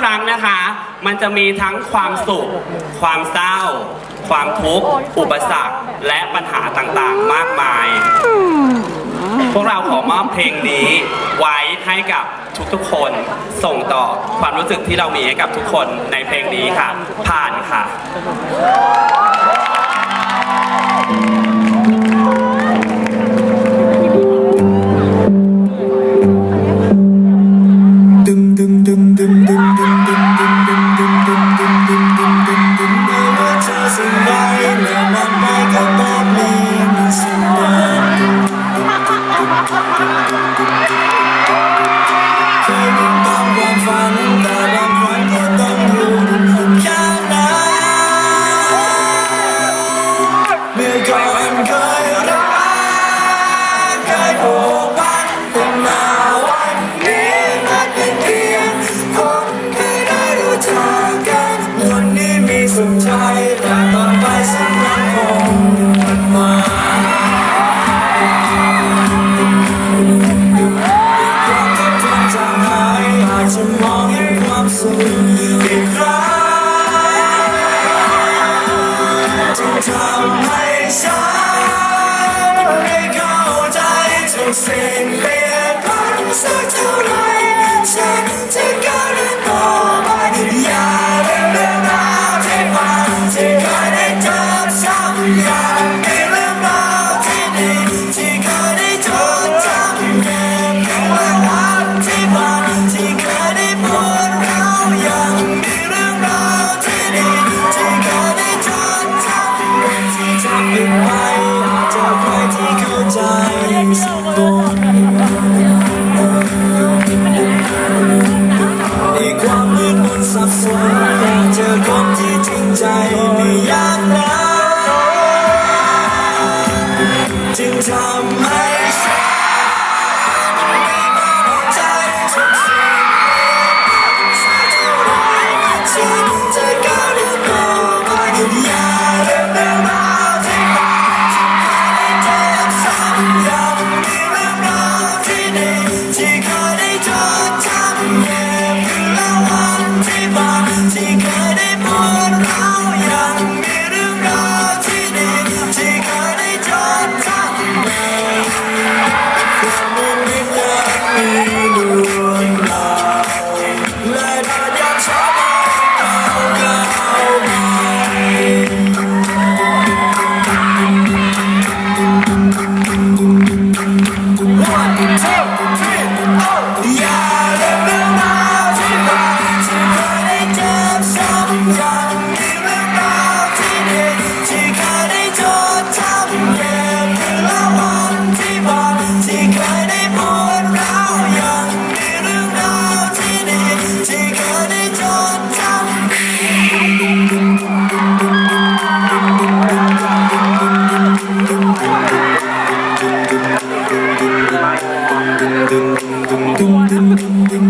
ครั้งนะคะ มันจะมีทั้งความสุข ความเศร้า ความทุกข์อุปสรรคและปัญหาต่างๆ มากมาย พวกเราขอมอบเพลงนี้ไว้ให้กับทุกๆคนส่งต่อความรู้สึกที่เรามีให้กับทุกคนในเพลงนี้ค่ะ ผ่านค่ะ